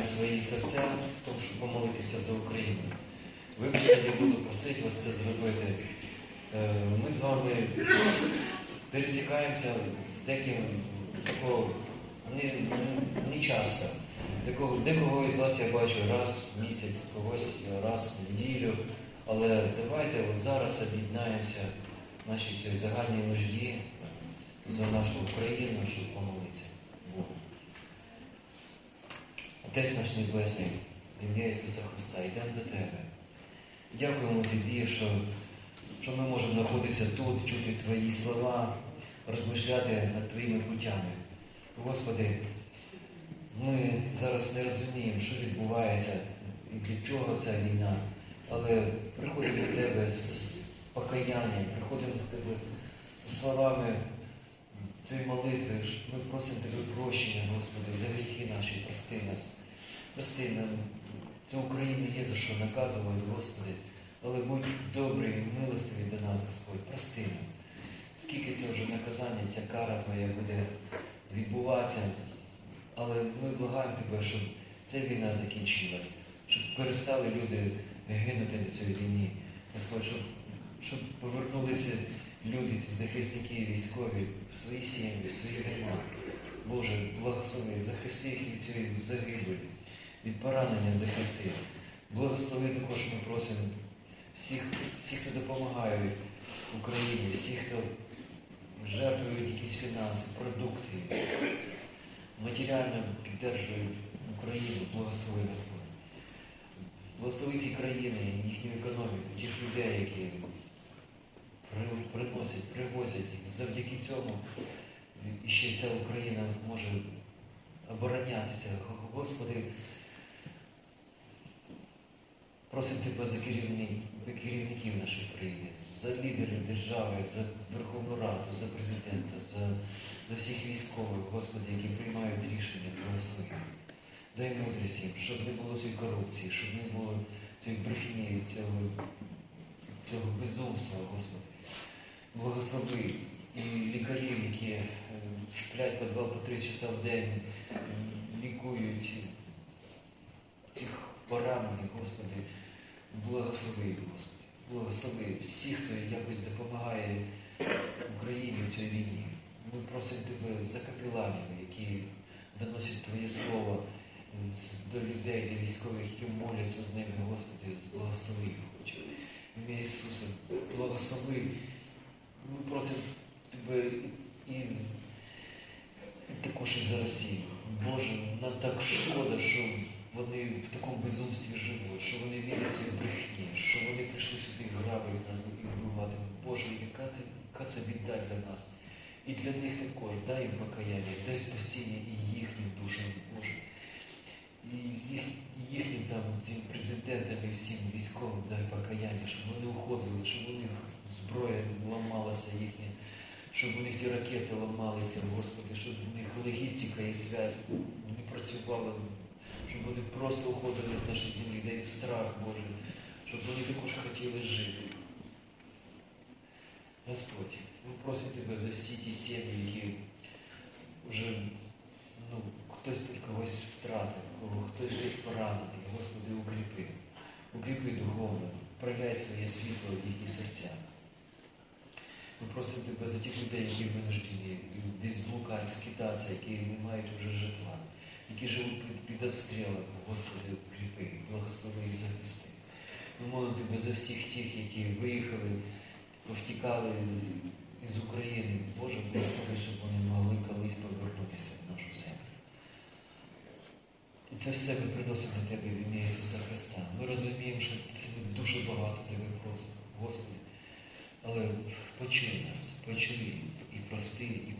відкриваємо свої серця в тому, щоб помолитися за Україну. Вибачте, я буду просити вас це зробити. Е, Ми з вами пересікаємося деким такого не, не- часто. Декого, декого із вас я бачу раз в місяць, когось раз в неділю. Але давайте от зараз об'єднаємося нашій цій загальній нужді за нашу Україну, щоб помолитися Отець наш Небесний, ім'я Ісуса Христа, йдемо до Тебе. Дякуємо Тобі, що, що ми можемо знаходитися тут, чути Твої слова, розмишляти над Твоїми путями. Господи, ми зараз не розуміємо, що відбувається і для чого ця війна, але приходимо до Тебе з покаянням, приходимо до Тебе з словами Твої молитви. Ми просимо Тебе прощення, Господи, за гріхи наші, прости нас. Прости нам, цю Україну є за що наказувати, Господи, але будь добрий милостивий до нас, Господь, прости нам. Скільки це вже наказання, ця кара Твоя буде відбуватися, але ми благаємо Тебе, щоб ця війна закінчилась, щоб перестали люди гинути на цій війні. Господь, щоб, щоб повернулися люди, ці захисники, військові, в свої сім'ї, в свої дома. Боже, благослови, захисти їх від цієї загибелі, від поранення захисти. Благослови також ми просимо всіх, всіх, хто допомагає Україні, всіх, хто жертвують якісь фінанси, продукти, матеріально підтримують Україну, благослови Господь. Благослови ці країни, їхню економіку, тих людей, які приносять, привозять. Завдяки цьому і ще ця Україна може оборонятися. Господи, просимо Тебе за керівників нашої країни, за лідерів держави, за Верховну Раду, за президента, за, за всіх військових, Господи, які приймають рішення благослови. Дай мудрість їм, щоб не було цієї корупції, щоб не було цієї брехні, цього, цього безумства, Господи. Благослови і лікарів, які е, сплять по два, по три часа в день, лікують цих поранених, Господи. Благослови, Господи. Благослови всіх, хто якось допомагає Україні в цій війні. Ми просимо Тебе за капеланів, які доносять Твоє Слово е, до людей, до військових, які моляться з ними, Господи, благослови їх, Отче. Ім'я Ісуса, благослови. Ми просимо Тебе і також і за Росію. Боже, нам так шкода, що вони в такому безумстві живуть, що вони вірять цій брехні, що вони прийшли сюди грабити нас і вбивати. Боже, яка, ти, яка це біда для нас. І для них також дай їм покаяння, дай спасіння і їхнім душам, Боже. І їх, їхнім там цим президентам і всім військовим дай покаяння, щоб вони уходили, щоб у них зброя ламалася їхня, щоб у них ті ракети ламалися, Господи, щоб у них логістика і зв'язь не працювала, щоб вони просто уходили з нашої землі, дай їм страх, Боже, щоб вони також хотіли жити. Господь, ми просимо Тебе за всі ті сім'ї, які вже ну, хтось когось втратив, хтось десь поранений. Господи, укріпи. Укріпи духовно, проявляй своє світло в їхні серця. Ми просимо Тебе за тих людей, які винуждені десь блукати, скитатися, які не мають вже житла, які живуть під, обстрілами. Господи, укріпи, благослови і захисти. Ми молимо Тебе за всіх тих, які виїхали, повтікали з- із України. Боже, благослови, щоб вони могли колись повернутися в нашу землю. І це все ми приносимо до Тебе в ім'я Ісуса Христа. Ми розуміємо, що це дуже багато Тебе просимо, Господи. Але почуй нас, почуй і прости, і.